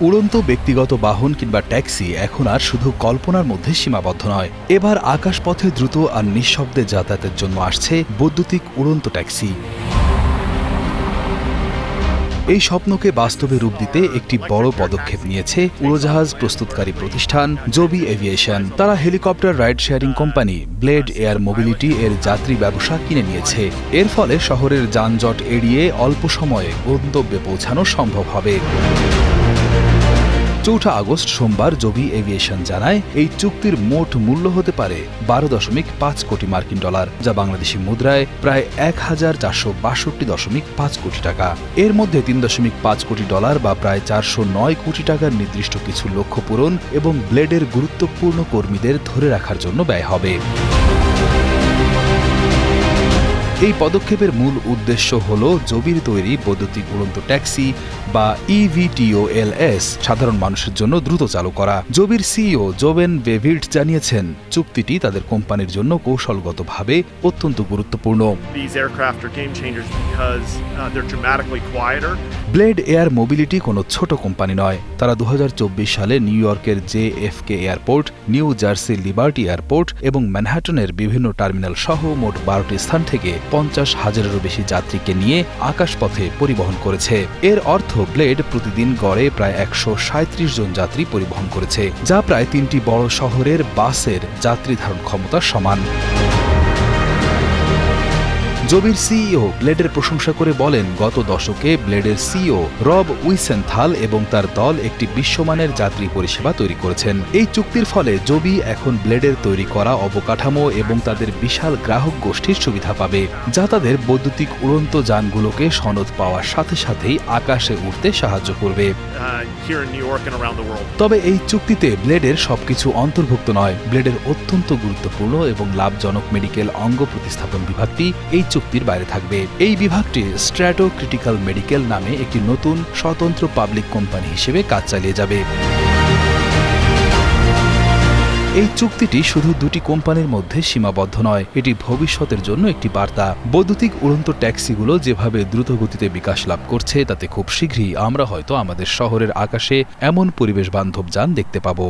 উড়ন্ত ব্যক্তিগত বাহন কিংবা ট্যাক্সি এখন আর শুধু কল্পনার মধ্যে সীমাবদ্ধ নয়। এবার আকাশপথে দ্রুত আর নিঃশব্দে যাতায়াতের জন্য আসছে বৈদ্যুতিক উড়ন্ত ট্যাক্সি। এই স্বপ্নকে বাস্তবে রূপ দিতে একটি বড় পদক্ষেপ নিয়েছে উড়োজাহাজ প্রস্তুতকারী প্রতিষ্ঠান জবি এভিয়েশন। তারা helicopter ride sharing company blade air mobility এর যাত্রী ব্যবসা কিনে নিয়েছে। এর ফলে শহরের যানজট এড়িয়ে অল্প সময়ে গন্তব্যে পৌঁছানো সম্ভব হবে। চৌঠা আগস্ট সোমবার জবি এভিয়েশন জানায়, এই চুক্তির মোট মূল্য হতে পারে বারো দশমিক পাঁচ কোটি মার্কিন ডলার, যা বাংলাদেশি মুদ্রায় প্রায় এক হাজার চারশো বাষট্টি দশমিক পাঁচ কোটি টাকা। এর মধ্যে তিন দশমিক পাঁচ কোটি ডলার বা প্রায় চারশো নয় কোটি টাকার নির্দিষ্ট কিছু লক্ষ্য পূরণ এবং ব্লেডের গুরুত্বপূর্ণ কর্মীদের ধরে রাখার জন্য ব্যয় হবে। এই পদক্ষেপের মূল উদ্দেশ্য হল জবির তৈরি বৈদ্যুতিক উড়ন্ত ট্যাক্সি বা E ইভিটিওএলএস সাধারণ মানুষের জন্য দ্রুত চালু করা। জবির সিইও জোবেন বেভিড জানিয়েছেন, চুক্তিটি তাদের কোম্পানির জন্য কৌশলগতভাবে অত্যন্ত গুরুত্বপূর্ণ। ব্লেড এয়ার মোবিলিটি কোনো ছোট কোম্পানি নয়। তারা দু হাজার চব্বিশ সালে নিউ ইয়র্কের J F K airport, new jersey liberty airport এবং ম্যানহাটনের বিভিন্ন টার্মিনাল সহ মোট বারোটি স্থান থেকে পঞ্চাশ হাজারেরও বেশি যাত্রীকে নিয়ে আকাশপথে পরিবহন করেছে। এর অর্থ ব্লেড প্রতিদিন গড়ে প্রায় একশো জন যাত্রী পরিবহন করেছে, যা প্রায় তিনটি বড় শহরের বাসের যাত্রী ধারণ ক্ষমতার সমান। জবির সিইও ব্লেডের প্রশংসা করে বলেন, গত দশকে ব্লেডের সিইও রব উইসেনথাল এবং তার দল একটি বিশ্বমানের যাত্রী পরিষেবা তৈরি করেছেন এই চুক্তির ফলে জবি এখন ব্লেডের তৈরি করা অবকাঠামো এবং তাদের বিশাল গ্রাহক গোষ্ঠীর সুবিধা পাবে, যা তাদের বৈদ্যুতিক উড়ন্ত যানগুলোকে সনদ পাওয়ার সাথে সাথেই আকাশে উঠতে সাহায্য করবে. তবে এই চুক্তিতে ব্লেডের সবকিছু অন্তর্ভুক্ত নয় ব্লেডের অত্যন্ত গুরুত্বপূর্ণ এবং লাভজনক মেডিকেল অঙ্গ প্রতিস্থাপন বিভাগটি এই চুক্তির বাইরে থাকবে। এই বিভাগটি স্ট্র্যাটো ক্রিটিক্যাল মেডিকেল নামে একটি নতুন স্বতন্ত্র পাবলিক কোম্পানি হিসেবে কাজ চালিয়ে যাবে। এই চুক্তিটি শুধু দুটি কোম্পানির মধ্যে সীমাবদ্ধ নয়, এটি ভবিষ্যতের জন্য একটি বার্তা। বৈদ্যুতিক উড়ন্ত ট্যাক্সিগুলো যেভাবে দ্রুতগতিতে বিকাশ লাভ করছে, তাতে খুব শীঘ্রই আমরা হয়তো আমাদের শহরের আকাশে এমন পরিবেশ বান্ধব যান দেখতে পাবো।